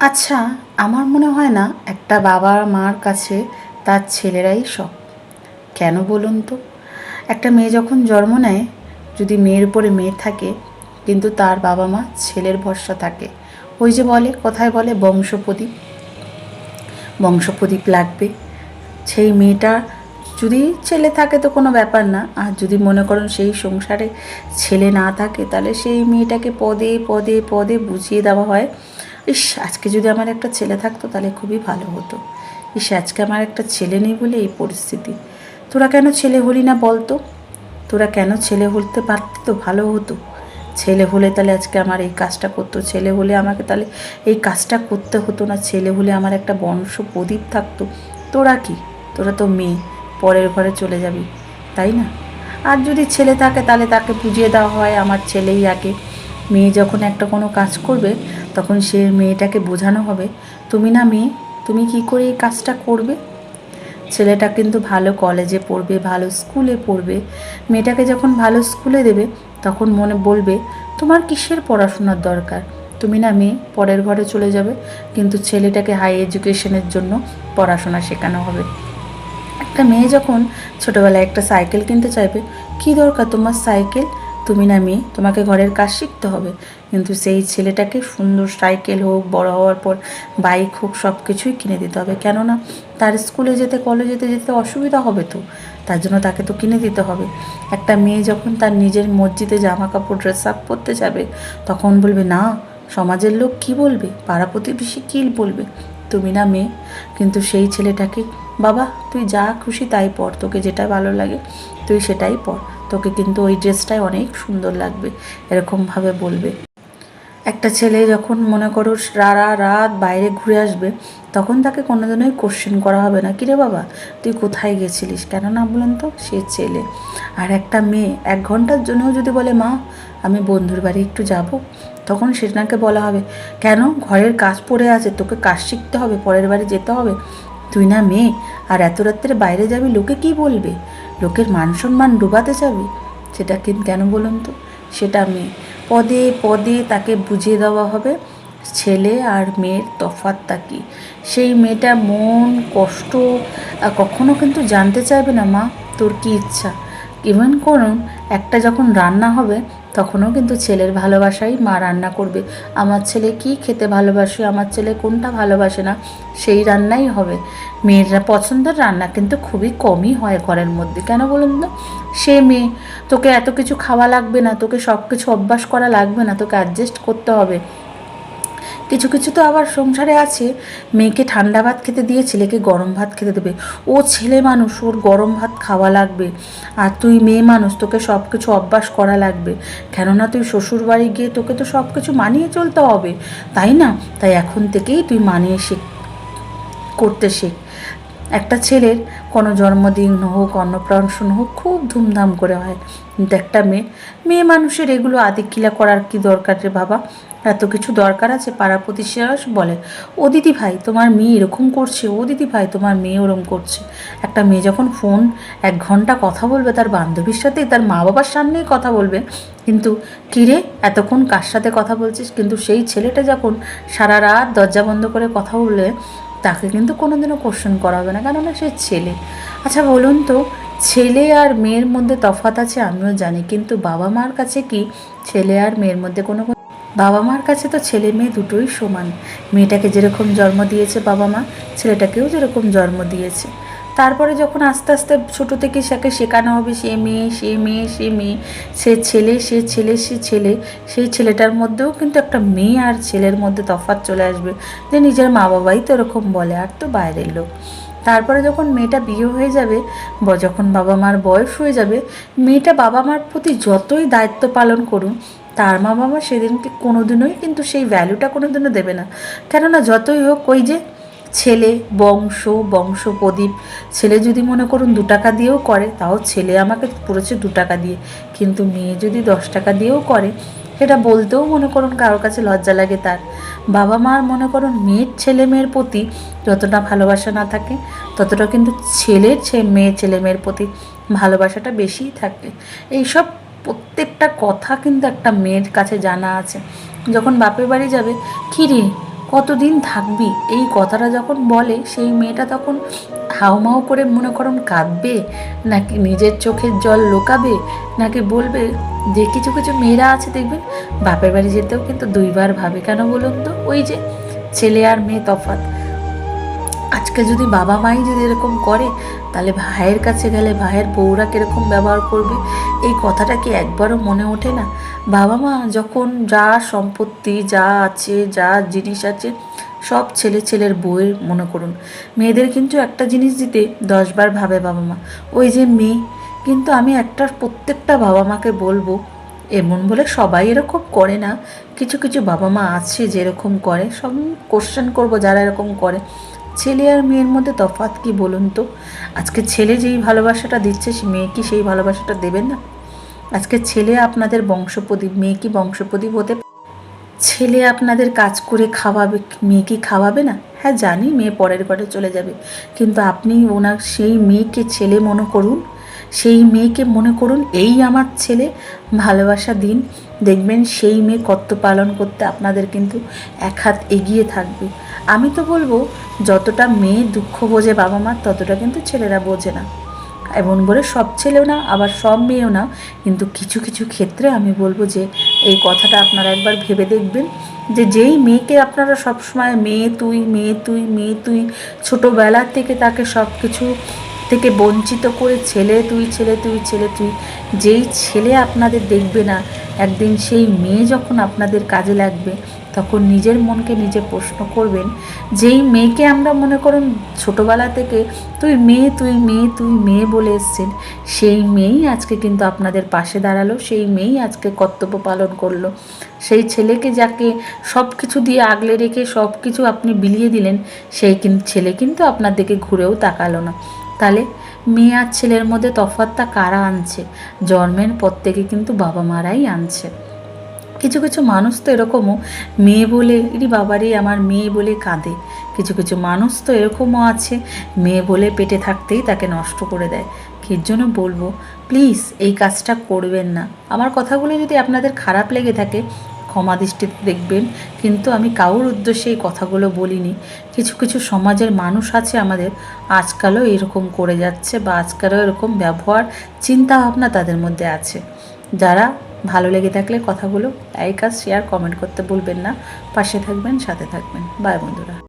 আচ্ছা আমার মনে হয় না একটা বাবা মার কাছে তার ছেলেরাই সব কেন বলুন তো? একটা মেয়ে যখন জন্ম নেয়, যদি মেয়ের উপরে মেয়ে থাকে, কিন্তু তার বাবা মা ছেলের ভরসা থাকে। ওই যে বলে, কথায় বলে বংশপ্রদীপ। বংশপ্রদীপ লাগবে। সেই মেয়েটা যদি ছেলে থাকে তো কোনো ব্যাপার না। আর যদি মনে করেন সেই সংসারে ছেলে না থাকে, তাহলে সেই মেয়েটাকে পদে পদে পদে বুঝিয়ে দেওয়া হয়। ইস, আজকে যদি আমার একটা ছেলে থাকতো, তাহলে খুবই ভালো হতো। ইস, আজকে আমার একটা ছেলে নেই বলে এই পরিস্থিতি। তোরা কেন ছেলে হলি না বলতো? তোরা কেন ছেলে হতে পারতি তো ভালো হতো। ছেলে হলে তাহলে আজকে আমার এই কাজটা করতো, ছেলে হলে আমাকে তাহলে এই কাজটা করতে হতো না, ছেলে হলে আমার একটা বংশ প্রদীপ থাকতো। তোরা কি? তোরা তো মেয়ে, পরের ঘরে চলে যাবি, তাই না? আর যদি ছেলে থাকে, তাহলে তাকে বুঝিয়ে দেওয়া হয়, আমার ছেলেই আগে। মেয়ে যখন একটা কোনো কাজ করবে, তখন সে মেয়েটাকে বোঝানো হবে, তুমি না মেয়ে, তুমি কি করে এই কাজটা করবে? ছেলেটা কিন্তু ভালো কলেজে পড়বে, ভালো স্কুলে পড়বে। মেয়েটাকে যখন ভালো স্কুলে দেবে, তখন মনে বলবে, তোমার কিসের পড়াশোনার দরকার? তুমি না মেয়ে, পরের ঘরে চলে যাবে। কিন্তু ছেলেটাকে হাই এডুকেশনের জন্য পড়াশোনা শেখানো হবে। একটা মেয়ে যখন ছোটোবেলায় একটা সাইকেল কিনতে চাইবে, কী দরকার তোমার সাইকেল তুমি না মেয়ে, তোমাকে ঘরের কাজ শিখতে হবে। কিন্তু সেই ছেলেটাকে সুন্দর সাইকেল হোক, বড় হওয়ার পর বাইক হোক সব কিছুই কিনে দিতে হবে। কেননা তার স্কুলে যেতে কলেজেতে যেতে অসুবিধা হবে তো। তার জন্য তাকে তো কিনে দিতে হবে। একটা মেয়ে যখন তার নিজের মসজিদে জামা কাপড় ড্রেস আপ করতে যাবে, তখন বলবে, না, সমাজের লোক কি বলবে? পাড়া প্রতিবেশী কী বলবে? তুমি না মেয়ে, কিন্তু সেই ছেলেটাকে, বাবা, তুই যা খুশি তাই পর, তোকে যেটা ভালো লাগে, তুই সেটাই পর। তোকে কিন্তু ওই ড্রেসটাই অনেক সুন্দর লাগবে, এরকমভাবে বলবে। একটা ছেলে যখন মনে করো সারা রাত বাইরে ঘুরে আসবে, তখন তাকে কোনোদিনই কোশ্চেন করা হবে না, কিরে বাবা, তুই কোথায় গেছিলিস? কেন না বলুন তো? সে ছেলে। আর একটা মেয়ে, এক ঘণ্টার জন্যও যদি বলে, মা, আমি বন্ধুর বাড়ি একটু যাব, তখন সেটাকে বলা হবে, কেন? ঘরের কাজ পড়ে আছে, তোকে কাজ শিখতে হবে, পরের বাড়ি যেতে হবে। তুই না মেয়ে, আর এত রাত্রে বাইরে যাবি, লোকে কি বলবে? লোকের মান সম্মান ডুবাতে যাবে? সেটা কেন বলুন তো? সেটা মেয়ে পদে পদে তাকে বুঝিয়ে দেওয়া হবে। ছেলে আর মেয়ের তফাতটা কী? সেই মেয়েটা মন, কষ্ট কখনো কিন্তু জানতে চাইবে না মা। তোর কি ইচ্ছা? ইভেন করুন, একটা যখন রান্না হবে তখনও কিন্তু ছেলের ভালোবাসাই মা রান্না করবে। আমার ছেলে কি খেতে ভালোবাসে, আমার ছেলে কোনটা ভালোবাসে না, সেই রান্নাই হবে। মেয়েরা পছন্দের রান্না কিন্তু খুবই কমই হয় ঘরের মধ্যে। কেন বলুন তো? সে মেয়ে, তোকে এত কিছু খাওয়া লাগবে না, তোকে সব কিছু অভ্যাস করা লাগবে না, তোকে অ্যাডজাস্ট করতে হবে। কিছু কিছু তো আবার সংসারে আছে। মেয়েকে ঠান্ডা ভাত খেতে দিয়ে ছেলেকে গরম ভাত খেতে দেবে। ও ছেলে মানুষ, ওর গরম ভাত খাওয়া লাগবে। আর তুই মেয়ে মানুষ, তোকে সব কিছু অভ্যাস করা লাগবে। কেননা তুই শ্বশুর বাড়ি গিয়ে তোকে তো সব কিছু মানিয়ে চলতে হবে। তাই না? তাই এখন থেকেই তুই মানিয়ে শেখ, করতে শেখ। একটা ছেলের কোনো জন্মদিন হোক, অন্নপ্রাশন হোক, খুব ধুমধাম করে হয়। কিন্তু একটা মেয়ে মেয়ে মানুষের এগুলো আদিকিলা করার কি দরকার রে বাবা? এত কিছু দরকার আছে পাড়া প্রতিষ্ঠা বলে। ও দিদি ভাই, তোমার মেয়ে এরকম করছে, ও দিদি ভাই, তোমার মেয়ে ওরকম করছে। একটা মেয়ে যখন ফোন, এক ঘণ্টা কথা বলবে, তার বান্ধবীর সাথে, তার মা বাবার সামনেই কথা বলবে। কিন্তু কিরে এতক্ষণ কার সাথে কথা বলছিস? কিন্তু সেই ছেলেটা যখন সারা রাত দরজা বন্ধ করে কথা বললে তাকে কিন্তু কোনোদিনও কোশ্চেন করা হবে না, কেননা সে ছেলে। আচ্ছা বলুন তো, ছেলে আর মেয়ের মধ্যে তফাত আছে আমিও জানি, কিন্তু বাবা মার কাছে কি ছেলে আর মেয়ের মধ্যে কোনো কোনো- বাবা মার কাছে তো ছেলে মেয়ে দুটোই সমান। মেয়েটাকে যেরকম জন্ম দিয়েছে বাবা মা, ছেলেটাকেও যেরকম জন্ম দিয়েছে। তারপরে যখন আস্তে আস্তে ছোটো থেকে সেকে শেখানো হবে, সে মেয়ে সে মেয়ে সে মেয়ে, সে ছেলে সে ছেলে সে ছেলে, সেই ছেলেটার মধ্যেও কিন্তু একটা মেয়ে আর ছেলের মধ্যে তফাৎ চলে আসবে যে নিজের মা বাবাই তো এরকম বলে, আর তো বাইরের লোক। তারপরে যখন মেয়েটা বিয়ে হয়ে যাবে যখন বাবা মার বয়স হয়ে যাবে, মেয়েটা বাবা মার প্রতি যতই দায়িত্ব পালন করুন, তার মা বাবা সেদিনকে কোনোদিনই কিন্তু সেই ভ্যালুটা কোনোদিনও দেবে না। কেননা যতই হোক ওই যে ছেলে, বংশ বংশ প্রদীপ ছেলে যদি মনে করুন দু টাকা দিয়েও করে, তাও ছেলে আমাকে পড়েছে দু টাকা দিয়ে। কিন্তু মেয়ে যদি দশ টাকা দিয়েও করে, সেটা বলতেও মনে করুন কারোর কাছে লজ্জা লাগে তার। বাবা মার মনে করুন মেয়ের ছেলে মেয়ের প্রতি যতটা ভালোবাসা না থাকে, ততটা কিন্তু ছেলের মেয়ে ছেলে মেয়ের প্রতি ভালোবাসাটা বেশিই থাকে। এইসব প্রত্যেকটা কথা কিন্তু একটা মেয়ের কাছে জানা আছে। যখন বাপের বাড়ি যাবে, কী রে কতদিন থাকবি? এই কথাটা যখন বলে, সেই মেয়েটা তখন হাউমাউ করে মনে করুন কাঁদবে, নাকি নিজের চোখের জল লোকাবে, নাকি বলবে যে কিছু কিছু মেয়েরা আছে দেখবেন, বাপের বাড়ি যেতেও কিন্তু দুইবার ভাবে। কেন বলুন তো? ওই যে ছেলে আর মেয়ে তফাৎ। আজকে যদি বাবা মাই যদি এরকম করে, তাহলে ভাইয়ের কাছে গেলে ভাইয়ের বউরা কীরকম ব্যবহার করবে? এই কথাটা কি একবারও মনে ওঠে না? বাবা মা যখন যা সম্পত্তি, যা আছে, যা জিনিস আছে, সব ছেলে ছেলের বউয়ের মনে করুন। মেয়েদের কিন্তু একটা জিনিস দিতে দশবার ভাবে বাবা মা, ওই যে মেয়ে। কিন্তু আমি একটা, প্রত্যেকটা বাবা মাকে বলব, এমন বলে সবাই এরকম করে না। কিছু কিছু বাবা মা আছে যেরকম করে, সব কোশ্চেন করব যারা এরকম করে। ছেলে আর মেয়ের মধ্যে তফাৎ কি বলুন তো? আজকে ছেলে যেই ভালোবাসাটা দিচ্ছে, সে মেয়ে কি সেই ভালোবাসাটা দেবেন না? আজকে ছেলে আপনাদের বংশপ্রদীপ, মেয়ে কি বংশপ্রদীপ হতে ছেলে আপনাদের কাজ করে খাওয়াবে, মেয়ে কি খাওয়াবে না? হ্যাঁ জানি, মেয়ে পরের ঘরে চলে যাবে। কিন্তু আপনি ওনার সেই মেয়েকে ছেলে মনে করুন, সেই মেয়েকে মনে করুন, এই আমার ছেলে। ভালোবাসা দিন। দেখবেন সেই মেয়ে কর্ত পালন করতে আপনাদের কিন্তু এক হাত এগিয়ে থাকবে। আমি তো বলব, যতটা মেয়ে দুঃখ বোঝে বাবা মার ততটা কিন্তু ছেলেরা বোঝে না। এমন বলে, সব ছেলেও না, আবার সব মেয়েও না। কিন্তু কিছু কিছু ক্ষেত্রে আমি বলব যে, এই কথাটা আপনারা একবার ভেবে দেখবেন যে, যেই মেয়েকে আপনারা সবসময় মেয়ে তুই মেয়ে তুই মেয়ে তুই, ছোটোবেলা থেকে তাকে সব কিছু থেকে বঞ্চিত করে, ছেলে তুই ছেলে তুই ছেলে তুই, যেই ছেলে আপনাদের দেখবে না, একদিন সেই মেয়ে যখন আপনাদের কাজে লাগবে তখন নিজের মনকে নিজে প্রশ্ন করবেন, যেই মেয়েকে আমরা মনে করুন ছোটোবেলা থেকে তুই মেয়ে তুই মেয়ে তুই মেয়ে বলে এসছেন, সেই মেয়েই আজকে কিন্তু আপনাদের পাশে দাঁড়াল, সেই মেয়েই আজকে কর্তব্য পালন করল। সেই ছেলেকে যাকে সব কিছু দিয়ে আগলে রেখে সব কিছু আপনি বিলিয়ে দিলেন, সেই কিন্তু ছেলে কিন্তু আপনার দিকে ঘুরেও তাকালো না। তাহলে মেয়ে আর ছেলের মধ্যে তফাৎটা কারা আনছে? জন্মের পর থেকে কিন্তু বাবা মারাই আনছে। কিছু কিছু মানুষ তো এরকমও মেয়ে বলে, ইরি বাবারে, আমার মেয়ে বলে কাঁদে। কিছু কিছু মানুষ তো এরকমও আছে, মেয়ে বলে পেটে থাকতেই তাকে নষ্ট করে দেয়। এর জন্য বলব? প্লিজ, এই কাজটা করবেন না। আমার কথাগুলো যদি আপনাদের খারাপ লেগে থাকে, ক্ষমা দৃষ্টিতে দেখবেন, কিন্তু আমি কারোর উদ্দেশ্যে এই কথাগুলো বলিনি। কিছু কিছু সমাজের মানুষ আছে আমাদের, আজকালও এরকম করে যাচ্ছে বা আজকালও এরকম ব্যবহার চিন্তা ভাবনা তাদের মধ্যে আছে। যারা ভালো লেগে থাকলে কথাগুলো লাইক আর শেয়ার কমেন্ট করতে ভুলবেন না। পাশে থাকবেন, সাথে থাকবেন। বাই বন্ধুরা।